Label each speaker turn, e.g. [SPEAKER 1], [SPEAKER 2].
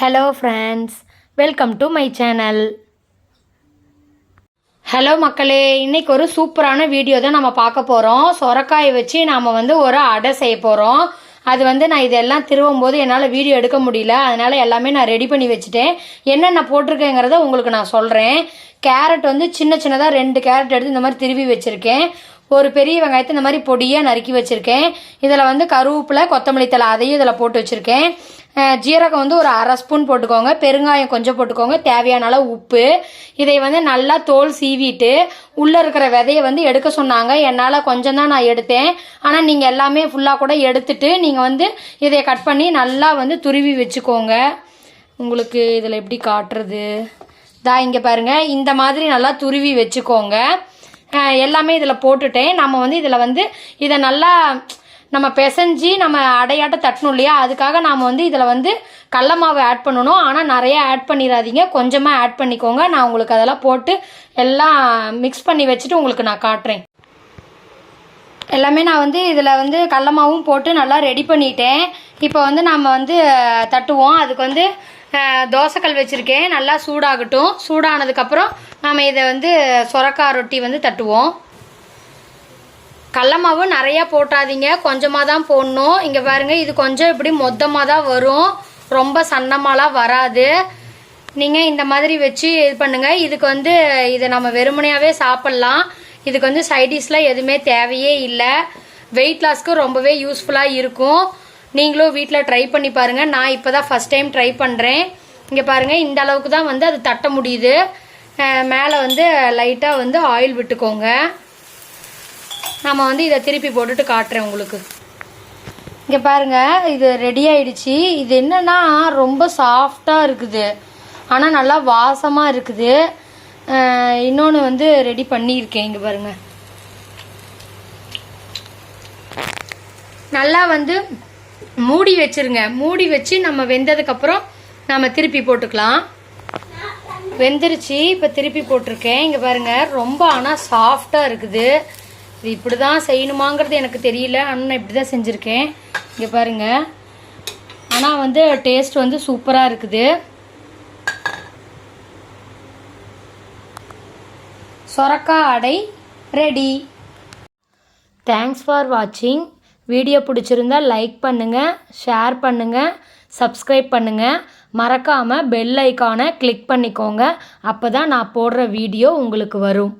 [SPEAKER 1] Hello friends welcome to my channel hello மக்களே. இன்னைக்கு ஒரு சூப்பரான வீடியோ தான் நம்ம பார்க்க போகிறோம் சொரக்காயை வச்சு நாம் வந்து ஒரு அடை செய்ய போகிறோம் அது வந்து நான் இதெல்லாம் திருவும் போது என்னால் வீடியோ எடுக்க முடியல. அதனால் எல்லாமே நான் ரெடி பண்ணி வச்சுட்டேன். என்னென்ன போட்டிருக்கேங்கிறத உங்களுக்கு நான் சொல்கிறேன் கேரட் வந்து சின்ன சின்னதாக ரெண்டு கேரட் எடுத்து இந்த மாதிரி திருவி வச்சுருக்கேன். ஒரு பெரிய வெங்காயத்தை இந்த மாதிரி பொடியாக நறுக்கி வச்சுருக்கேன். இதில் வந்து கருவேப்பிலை கொத்தமல்லி தலை அதையும் இதில் போட்டு வச்சுருக்கேன். ஜீரகம் வந்து ஒரு அரை ஸ்பூன் போட்டுக்கோங்க. பெருங்காயம் கொஞ்சம் போட்டுக்கோங்க. தேவையான அளவு உப்பு. இதை வந்து நல்லா தோல் சீவிட்டு உள்ளே இருக்கிற விதையை வந்து எடுக்க சொன்னாங்க. என்னால் கொஞ்சம் தான் நான் எடுத்தேன். ஆனால் நீங்கள் எல்லாமே ஃபுல்லாக கூட எடுத்துட்டு நீங்கள் வந்து இதை கட் பண்ணி நல்லா வந்து துருவி வச்சுக்கோங்க. உங்களுக்கு இதில் எப்படி காட்டுறது? தா இங்கே பாருங்கள் இந்த மாதிரி நல்லா துருவி வச்சுக்கோங்க. எல்லாமே இதில் போட்டுட்டேன். நம்ம வந்து இதில் வந்து இதை நல்லா நம்ம பிசைஞ்சு நம்ம அடையாட்ட தட்டணும் இல்லையா? அதுக்காக நாம் வந்து இதில் வந்து கடல மாவு ஆட் பண்ணணும். ஆனால் நிறைய ஆட் பண்ணிடாதீங்க. கொஞ்சமாக ஆட் பண்ணிக்கோங்க. நான் உங்களுக்கு அதெல்லாம் போட்டு எல்லாம் மிக்ஸ் பண்ணி வச்சுட்டு உங்களுக்கு நான் காட்டுறேன். எல்லாமே நான் வந்து இதில் வந்து கடல மாவும் போட்டு நல்லா ரெடி பண்ணிட்டேன். இப்போ வந்து நம்ம வந்து தட்டுவோம். அதுக்கு வந்து தோசைக்கல் வச்சுருக்கேன். நல்லா சூடாகட்டும். சூடானதுக்கப்புறம் நாம் இதை வந்து சொரக்காய் ரொட்டி வந்து தட்டுவோம். கடல நிறையா போட்டாதீங்க. கொஞ்சமாக தான் போடணும். இங்கே பாருங்கள் இது கொஞ்சம் இப்படி மொத்தமாக தான் வரும். ரொம்ப சன்னமாலாம் வராது. நீங்கள் இந்த மாதிரி வச்சு இது பண்ணுங்கள் இதுக்கு வந்து இதை நம்ம வெறுமனையாகவே சாப்பிட்லாம். இதுக்கு வந்து சைடிஷ்லாம் எதுவுமே தேவையே இல்லை. வெயிட் லாஸ்க்கு ரொம்பவே யூஸ்ஃபுல்லாக இருக்கும். நீங்களும் வீட்டில் ட்ரை பண்ணி பாருங்கள் நான் இப்போ தான் ஃபஸ்ட் டைம் ட்ரை பண்ணுறேன் இங்கே பாருங்கள் இந்த அளவுக்கு தான் வந்து அது தட்ட முடியுது. மேலே வந்து லைட்டாக வந்து ஆயில் விட்டுக்கோங்க. நம்ம வந்து இதை திருப்பி போட்டுட்டு காட்டுறேன் உங்களுக்கு. இங்கே பாருங்க இது ரெடி ஆயிடுச்சு. இது என்னென்னா ரொம்ப சாஃப்டாக இருக்குது. ஆனால் நல்லா வாசமாக இருக்குது. இன்னொன்று வந்து ரெடி பண்ணியிருக்கேன் இங்கே பாருங்க. நல்லா வந்து மூடி வச்சிருங்க. மூடி வச்சு நம்ம வெந்ததுக்கப்புறம் நம்ம திருப்பி போட்டுக்கலாம். வெந்துருச்சு இப்போ திருப்பி போட்டிருக்கேன். இங்கே பாருங்க ரொம்ப ஆனால் சாஃப்டாக இருக்குது. இது இப்படி தான் செய்யணுமாங்கிறது எனக்கு தெரியல. ஆனால் நான் இப்படி தான் செஞ்சுருக்கேன். இங்கே பாருங்கள் ஆனால் வந்து டேஸ்ட் வந்து சூப்பராக இருக்குது. சொரக்காய் அடை ரெடி தேங்க்ஸ் ஃபார் வாட்சிங் வீடியோ பிடிச்சிருந்தா லைக் பண்ணுங்கள் ஷேர் பண்ணுங்கள் சப்ஸ்கிரைப் பண்ணுங்கள் மறக்காமல் பெல் ஐக்கானை கிளிக் பண்ணிக்கோங்க. அப்போ தான் நான் போடுற வீடியோ உங்களுக்கு வரும்.